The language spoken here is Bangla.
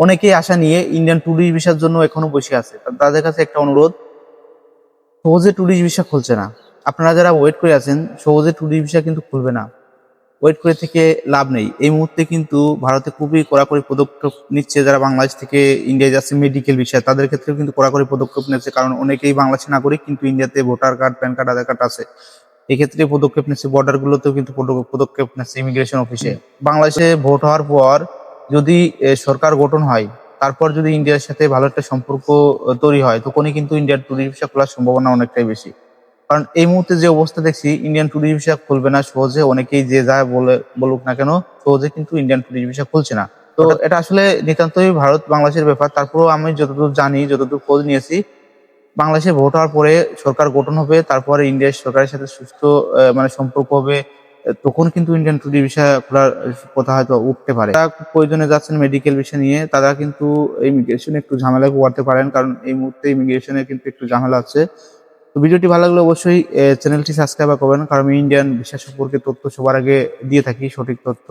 অনেকেই আশা নিয়ে ইন্ডিয়ান ট্যুরিস্ট ভিসার জন্য এখনও বসে আছে। তাদের কাছে একটা অনুরোধ, সহজে ট্যুরিস্ট ভিসা খুলছে না। আপনারা যারা ওয়েট করে আছেন, সহজে ট্যুরিস্ট ভিসা কিন্তু খুলবে না। ওয়েট করে থেকে লাভ নেই। এই মুহূর্তে কিন্তু ভারতে খুবই কড়াকড়ি পদক্ষেপ নিচ্ছে যারা বাংলাদেশ থেকে ইন্ডিয়া যাচ্ছে মেডিকেল বিষয় তাদের ক্ষেত্রেও কিন্তু কড়াকড়ি পদক্ষেপ নিচ্ছে, কারণ অনেকেই বাংলাদেশে নাগরিক, কিন্তু ইন্ডিয়াতে voter card PAN card Aadhaar card আছে। এক্ষেত্রে পদক্ষেপ নিচ্ছে বর্ডার গুলোতেও কিন্তু পদ- পদক্ষেপ নিচ্ছে ইমিগ্রেশন অফিসে বাংলাদেশে ভোট হওয়ার পর যদি সরকার গঠন হয় তারপর যদি ইন্ডিয়ার সাথে ভালো একটা সম্পর্ক তৈরি হয় তখনই কিন্তু ইন্ডিয়ার ট্যুরিস্ট ভিসা খোলার সম্ভাবনা অনেকটাই বেশি। কারণ এই মুহূর্তে যে অবস্থা দেখছি ইন্ডিয়ান ট্যুরিস্ট ভিসা খুলবে না সহজে অনেকেই যে যায় বলে বলুক না কেন সহজে কিন্তু ইন্ডিয়ান ট্যুরিস্ট ভিসা খুলছে না। তো এটা আসলে নিতান্তই ভারত বাংলাদেশের ব্যাপার। তারপরেও আমি যতদূর জানি যতদূর খোঁজ নিয়েছি বাংলাদেশে ভোট হওয়ার পরে সরকার গঠন হবে তারপরে ইন্ডিয়ার সরকারের সাথে সুস্থ মানে সম্পর্ক হবে তখন কিন্তু ইন্ডিয়ান টুডে ভিসা খোলার কথা হয়তো উঠতে পারে। তারা প্রয়োজনে যাচ্ছেন মেডিকেল ভিসা নিয়ে, তারা কিন্তু ইমিগ্রেশনে একটু ঝামেলা করতে পারেন, কারণ এই মুহূর্তে ইমিগ্রেশনে কিন্তু একটু ঝামেলা আছে। তো ভিডিওটি ভালো লাগলে অবশ্যই চ্যানেলটি সাবস্ক্রাইব করবেন, কারণ আমি ইন্ডিয়ান ভিসা সম্পর্কে তথ্য সবার আগে দিয়ে থাকি, সঠিক তথ্য।